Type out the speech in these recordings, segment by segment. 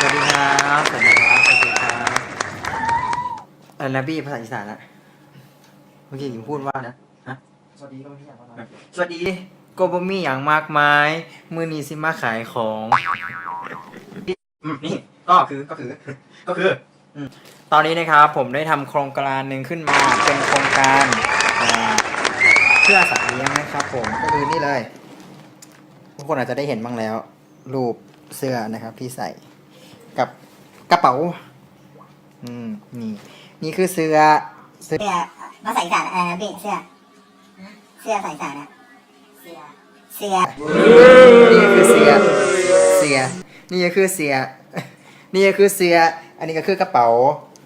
สวัสดีครับสวัสดีครับสวัสดีครับเออนะบี้ภาษาอีสานละเมื่อกี้หญิงพูดว่านะฮะสวัสดีก็ไม่อยากมาสวัสดีโกบมีอย่างมากมายมือนี้สิมาขายของอืมนี่ก็คือก็คือก็คือตอนนี้นะครับผมได้ทำโครงการหนึ่งขึ้นมาเป็นโครงการอ่าเพื่อสัตว์เลี้ยงนะครับ ผมก็คือนี่เลยทุกคนอาจจะได้เห็นบ้างแล้ว รูปเสื้อนะครับที่ใส่ กับกระเป๋า อืม นี่ นี่คือเสื้อเสื้อเสื้อภาษาอีสานอะไรนะพี่เสื้อเสื้อภาษาอีสานนะเสื้อเสื้อนี่คือเสียเสียนี่ก็คือเสียนี่ก็คือเสียอันนี้ก็คือกระเป๋า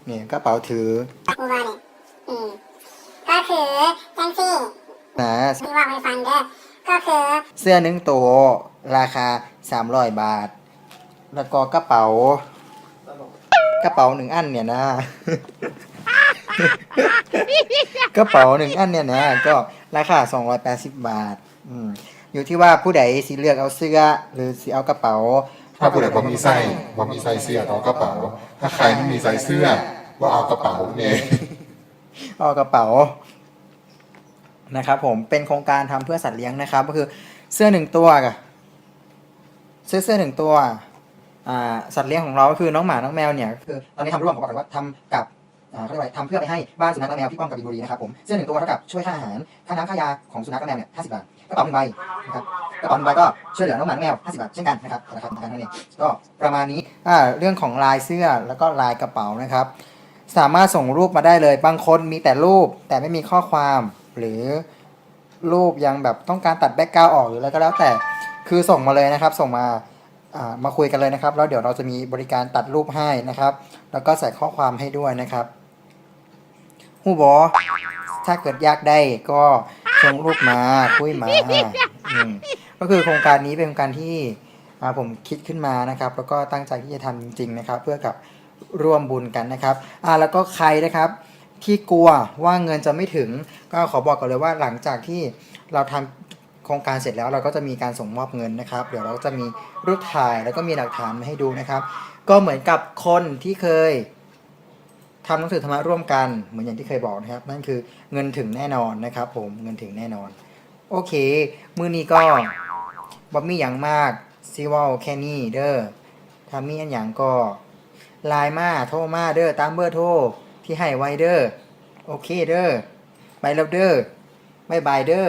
นี่กระเป๋าถือกูว่าเนี่ยอืมก็คือจังซี่นะที่ว่าให้ฟังเด้อก็คือเสื้อหนึ่งตัวราคาสามร้อยบาท แล้วก็กระเป๋ากระเป๋าหนึ่งอันเนี่ยนะ กระเป๋าหนึ่งอันเนี่ยนะ ก็ราคาสองร้อยแปดสิบบาท อืมอยู่ที่ว่าผู้ใดสิเลือกเอาเสื้อ หรือสิเอากระเป๋า ถ้าผู้ใดบ่มีไส้บ่มีไส้เสื้อเอากระเป๋า ถ้าใครไม่มีไส้เสื้อว่าเอากระเป๋าเนี่ยเอากระเป๋านะครับ ผมเป็นโครงการทำเพื่อสัตว์เลี้ยงนะครับ ก็คือเสื้อหนึ่งตัวกับซื้อเสื้อหนึ่งตัวอ่า สัตว์เลี้ยงของเราก็คือน้องหมา น้องแมวเนี่ยคือตอนนี้ทำร่วมกับบอกกันว่าทำกับเขาเรียกว่าอะไรทำเพื่อไปให้บ้านสุนัขและแมวที่ป้อมกับบินบุรีนะครับผมเสื้อหนึ่งตัวเท่ากับช่วยค่าอาหารค่าน้ำค่ายาของสุนัขและแมวเนี่ยห้าสิบบาทกระเป๋าหนึ่งใบนะครับกระเป๋าหนึ่งใบก็ช่วยเหลือน้องหมาน้องแมวห้าสิบบาทเช่นกันนะครับราคาเท่ากันนั่นเองก็ประมาณนี้อ่าเรื่องของลายเสื้อแล้วก็ลายกระเป๋านะครับ สามารถส่งรูปมาได้เลยบางคนมีแต่รูปแต่ไม่มีข้อความหรือรูปยังแบบต้องการตัดแบ็กกราวออกหรืออะไรก็แล้วแต่คือส่งมาเลยนะครับ ส่งมา มาคุยกันเลยนะครับ แล้วเดี๋ยวเราจะมีบริการตัดรูปให้นะครับ แล้วก็ใส่ข้อความให้ด้วยนะครับหูบอถ้าเกิดอยากได้ก็ส่งรูปมาคุยมาก็คือโครงการนี้เป็นโครงการที่ผมคิดขึ้นมานะครับ แล้วก็ตั้งใจที่จะทำจริง ๆ นะครับ เพื่อกับร่วมบุญกันนะครับอ่าแล้วก็ใครนะครับที่กลัวว่าเงินจะไม่ถึง ก็ขอบอกก่อนเลยว่าหลังจากที่เราทำ โครงการเสร็จแล้วเราก็จะมีการส่งมอบเงินนะครับ เดี๋ยวเราจะมีรูปถ่ายแล้วก็มีหลักฐานมาให้ดูนะครับ ก็เหมือนกับคนที่เคยทำหนังสือธรรมะร่วมกันเหมือนอย่างที่เคยบอกนะครับ นั่นคือเงินถึงแน่นอนนะครับ ผมเงินถึงแน่นอน โอเค มือนี้ก็บ่มีอย่างมากซีวอลแค่นี้เด้อถ้ามีอันอย่างก็ไลน์มาโทรมาเด้อตามเบอร์โทรที่ให้ไว้เด้อโอเคเด้อไปแล้วเด้อบายบายเด้อ